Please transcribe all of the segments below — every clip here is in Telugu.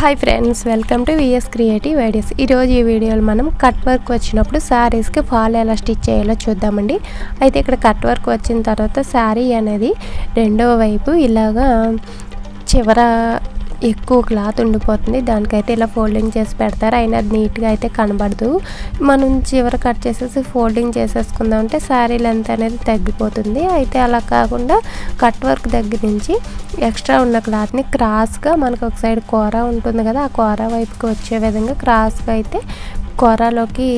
Hi friends welcome to VS creative ideas ఈరోజు ఈ వీడియోలో మనం కట్ వర్క్ వచ్చినప్పుడు శారీస్కి ఫాల్ ఎలా స్టిచ్ చేయాలో చూద్దామండి. అయితే ఇక్కడ కట్ వర్క్ వచ్చిన తర్వాత శారీ అనేది రెండవ వైపు ఇలాగా చివర ఎక్కువ క్లాత్ ఉండిపోతుంది. దానికైతే ఇలా ఫోల్డింగ్ చేసి పెడతారు. అయినా అది నీట్గా అయితే కనబడదు. మనం చివర కట్ చేసేసి ఫోల్డింగ్ చేసేసుకుందాం అంటే శారీ లెంత్ అనేది తగ్గిపోతుంది. అయితే అలా కాకుండా కట్ వర్క్ దగ్గర నుంచి ఎక్స్ట్రా ఉన్న క్లాత్ని క్రాస్గా మనకు ఒక సైడ్ కూర ఉంటుంది కదా ఆ కూర వైపుకి వచ్చే విధంగా క్రాస్గా అయితే కూరలోకి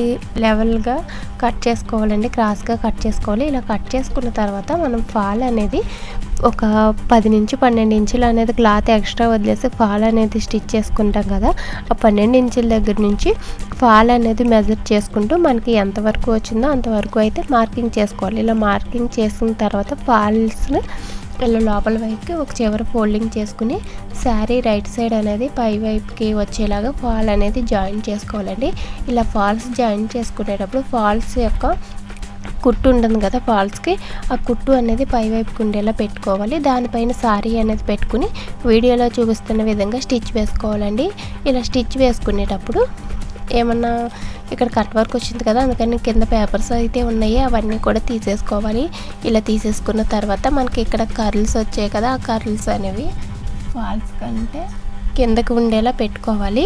లెవెల్గా కట్ చేసుకోవాలండి క్రాస్గా కట్ చేసుకోవాలి. ఇలా కట్ చేసుకున్న తర్వాత మనం ఫాల్ అనేది ఒక పది నుంచి పన్నెండు ఇంచులు అనేది క్లాత్ ఎక్స్ట్రా వదిలేసి ఫాల్ అనేది స్టిచ్ చేసుకుంటాం కదా ఆ పన్నెండు ఇంచుల దగ్గర నుంచి ఫాల్ అనేది మెజర్ చేసుకుంటూ మనకి ఎంతవరకు వచ్చిందో అంతవరకు అయితే మార్కింగ్ చేసుకోవాలి. ఇలా మార్కింగ్ చేసిన తర్వాత ఫాల్స్ని ఇలా లోపల వైపుకి ఒక చివర ఫోల్డింగ్ చేసుకుని శారీ రైట్ సైడ్ అనేది పై వైపుకి వచ్చేలాగా ఫాల్ అనేది జాయిన్ చేసుకోవాలండి. ఇలా ఫాల్స్ జాయిన్ చేసుకునేటప్పుడు ఫాల్స్ యొక్క కుట్టు ఉంటుంది కదా ఫాల్స్కి ఆ కుట్టు అనేది పై వైపుకి ఉండేలా పెట్టుకోవాలి. దానిపైన సారీ అనేది పెట్టుకుని వీడియోలో చూపిస్తున్న విధంగా స్టిచ్ వేసుకోవాలండి. ఇలా స్టిచ్ వేసుకునేటప్పుడు ఏమన్నా ఇక్కడ కట్ వర్క్ వచ్చింది కదా అందుకని కింద పేపర్స్ అయితే ఉన్నాయి అవన్నీ కూడా తీసేసుకోవాలి. ఇలా తీసేసుకున్న తర్వాత మనకి ఇక్కడ కర్ల్స్ వచ్చాయి కదా ఆ కర్ల్స్ అనేవి ఫాల్స్ కంటే కిందకు ఉండేలా పెట్టుకోవాలి.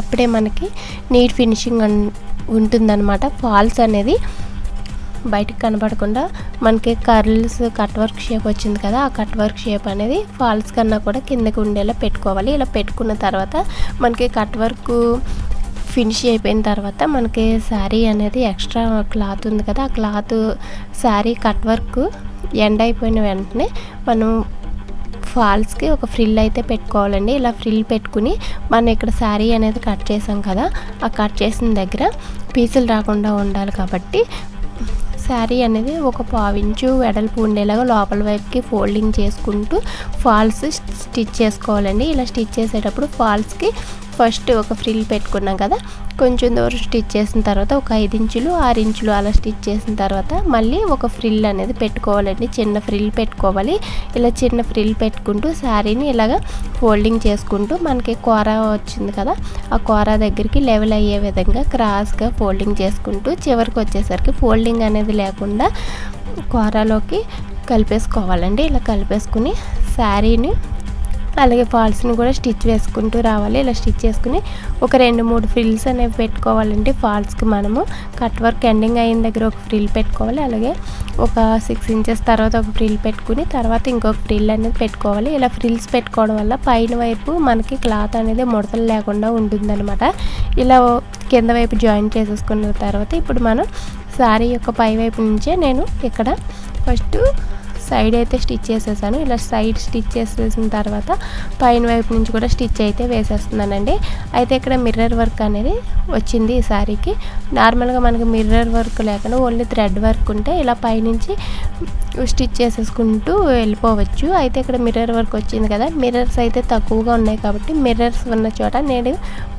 అప్పుడే మనకి నీట్ ఫినిషింగ్ ఉంటుందన్నమాట. ఫాల్స్ అనేది బయటకు కనబడకుండా మనకి కర్ల్స్ కట్ వర్క్ షేప్ వచ్చింది కదా ఆ కట్ వర్క్ షేప్ అనేది ఫాల్స్ కన్నా కూడా కిందకు ఉండేలా పెట్టుకోవాలి. ఇలా పెట్టుకున్న తర్వాత మనకి కట్ వర్క్ ఫినిష్ అయిపోయిన తర్వాత మనకి శారీ అనేది ఎక్స్ట్రా క్లాత్ ఉంది కదా ఆ cloth sari cut work end అయిపోయిన వెంటనే మనం ఫాల్స్కి ఒక ఫ్రిల్ అయితే పెట్టుకోవాలండి. ఇలా ఫ్రిల్ పెట్టుకుని మనం ఇక్కడ శారీ అనేది కట్ చేసాం కదా ఆ కట్ చేసిన దగ్గర పీసులు రాకుండా ఉండాలి కాబట్టి శారీ అనేది ఒక పావించు వెడల్పు ఉండేలాగా లోపల వైపుకి ఫోల్డింగ్ చేసుకుంటూ ఫాల్స్ స్టిచ్ చేసుకోవాలండి. ఇలా స్టిచ్ చేసేటప్పుడు ఫాల్స్కి ఫస్ట్ ఒక ఫ్రిల్ పెట్టుకున్నాం కదా కొంచెం దూరం స్టిచ్ చేసిన తర్వాత ఒక ఐదు ఇంచులు ఆరు ఇంచులు అలా స్టిచ్ చేసిన తర్వాత మళ్ళీ ఒక ఫ్రిల్ అనేది పెట్టుకోవాలండి. చిన్న ఫ్రిల్ పెట్టుకోవాలి. ఇలా చిన్న ఫ్రిల్ పెట్టుకుంటూ శారీని ఇలాగ ఫోల్డింగ్ చేసుకుంటూ మనకి కూర వచ్చింది కదా ఆ కూర దగ్గరికి లెవెల్ అయ్యే విధంగా క్రాస్గా ఫోల్డింగ్ చేసుకుంటూ చివరికి వచ్చేసరికి ఫోల్డింగ్ అనేది లేకుండా కూరలోకి కలిపేసుకోవాలండి. ఇలా కలిపేసుకుని శారీని అలాగే ఫాల్స్ని కూడా స్టిచ్ వేసుకుంటూ రావాలి. ఇలా స్టిచ్ చేసుకుని ఒక రెండు మూడు ఫ్రిల్స్ అనేవి పెట్టుకోవాలంటే ఫాల్స్కి మనము. కట్ వర్క్ ఎండింగ్ అయిన దగ్గర ఒక ఫ్రిల్ పెట్టుకోవాలి. అలాగే ఒక సిక్స్ ఇంచెస్ తర్వాత ఒక ఫ్రిల్ పెట్టుకుని తర్వాత ఇంకొక ఫ్రిల్ అనేది పెట్టుకోవాలి. ఇలా ఫ్రిల్స్ పెట్టుకోవడం వల్ల పైన వైపు మనకి క్లాత్ అనేది ముడతలు లేకుండా ఉంటుందన్నమాట. ఇలా కింద వైపు జాయిన్ చేసేసుకున్న తర్వాత ఇప్పుడు మనం శారీ యొక్క పై వైపు నుంచే నేను ఇక్కడ ఫస్ట్ సైడ్ అయితే స్టిచ్ చేసేసాను. ఇలా సైడ్ స్టిచ్ చేసేసిన తర్వాత పైన వైపు నుంచి కూడా స్టిచ్ అయితే వేసేస్తున్నానండి. అయితే ఇక్కడ మిర్రర్ వర్క్ అనేది వచ్చింది ఈ శారీకి నార్మల్గా మనకి మిర్రర్ వర్క్ లేకుండా ఓన్లీ థ్రెడ్ వర్క్ ఉంటే ఇలా పైనుంచి స్టిచ్ చేసేసుకుంటూ వెళ్ళిపోవచ్చు. అయితే ఇక్కడ మిర్రర్ వర్క్ వచ్చింది కదా మిర్రర్స్ అయితే తక్కువగా ఉన్నాయి కాబట్టి మిర్రర్స్ ఉన్న చోట నేను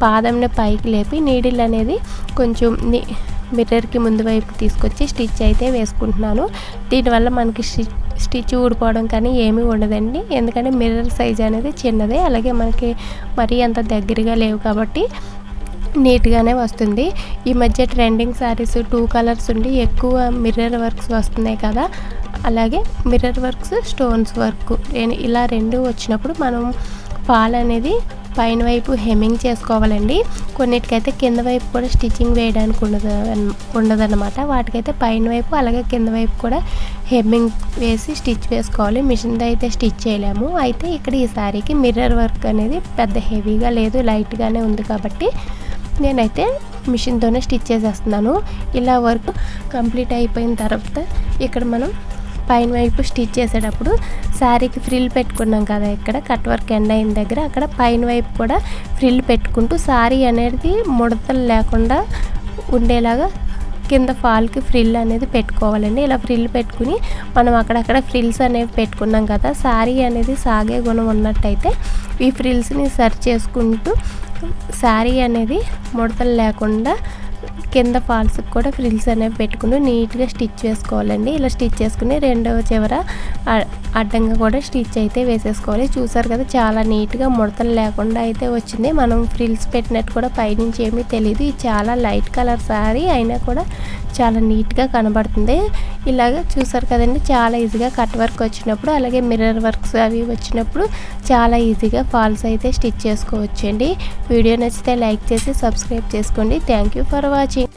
పాదంని పైకి లేపి నీడిల్ అనేది కొంచెం మిర్రర్కి ముందు వైపు తీసుకొచ్చి స్టిచ్ అయితే వేసుకుంటున్నాను. దీనివల్ల మనకి స్టిచ్ స్టిచ్ ఊడిపోవడం కానీ ఏమీ ఉండదండి. ఎందుకంటే మిర్రర్ సైజ్ అనేది చిన్నదే అలాగే మనకి మరీ అంత దగ్గరగా లేవు కాబట్టి నీట్గానే వస్తుంది. ఈ మధ్య ట్రెండింగ్ శారీస్ టూ కలర్స్ ఉండి ఎక్కువ మిర్రర్ వర్క్స్ వస్తున్నాయి కదా. అలాగే మిర్రర్ వర్క్స్ స్టోన్స్ వర్క్ ఇలా రెండు వచ్చినప్పుడు మనం ఫాల్ అనేది పైన వైపు హెమ్మింగ్ చేసుకోవాలండి. కొన్నిటికైతే కింద వైపు కూడా స్టిచ్చింగ్ వేయడానికి ఉండదు ఉండదన్నమాట. వాటికైతే పైన వైపు అలాగే కింద వైపు కూడా హెమ్మింగ్ వేసి స్టిచ్ వేసుకోవాలి. మిషన్తో అయితే స్టిచ్ చేయలేము. అయితే ఇక్కడ ఈ శారీకి మిర్రర్ వర్క్ అనేది పెద్ద హెవీగా లేదు లైట్గానే ఉంది కాబట్టి నేనైతే మిషన్తోనే స్టిచ్ చేసేస్తున్నాను. ఇలా వర్క్ కంప్లీట్ అయిపోయిన తర్వాత ఇక్కడ మనం పైన వైపు స్టిచ్ చేసేటప్పుడు శారీకి ఫ్రిల్ పెట్టుకున్నాం కదా ఇక్కడ కట్ వర్క్ ఎండ్ అయిన దగ్గర అక్కడ పైన వైపు కూడా ఫ్రిల్ పెట్టుకుంటూ శారీ అనేది ముడతలు లేకుండా ఉండేలాగా కింద ఫాల్కి ఫ్రిల్ అనేది పెట్టుకోవాలండి. ఇలా ఫ్రిల్ పెట్టుకుని మనం అక్కడక్కడ ఫ్రిల్స్ అనేవి పెట్టుకున్నాం కదా శారీ అనేది సాగే గుణం ఉన్నట్టయితే ఈ ఫ్రిల్స్ని సర్చ్ చేసుకుంటూ శారీ అనేది ముడతలు లేకుండా కింద ఫాల్స్కి కూడా ఫ్రిల్స్ అనేవి పెట్టుకుని నీట్గా స్టిచ్ వేసుకోవాలండి ఇలా స్టిచ్ చేసుకుని రెండవ చివర అడ్డంగా కూడా స్టిచ్ అయితే వేసేసుకోవాలి. చూసారు కదా చాలా నీట్గా ముడతలు లేకుండా అయితే వచ్చింది. మనం ఫ్రిల్స్ పెట్టినట్టు కూడా పైనుంచి ఏమీ తెలియదు ఇది చాలా లైట్ కలర్ శారీ అయినా కూడా చాలా నీట్గా కనబడుతుంది. ఇలాగ చూసారు కదండి చాలా ఈజీగా కట్ వర్క్ వచ్చినప్పుడు అలాగే మిర్రర్ వర్క్స్ అవి వచ్చినప్పుడు చాలా ఈజీగా ఫాల్స్ అయితే స్టిచ్ చేసుకోవచ్చండి. వీడియో నచ్చితే లైక్ చేసి సబ్స్క్రైబ్ చేసుకోండి. Thank you for watching.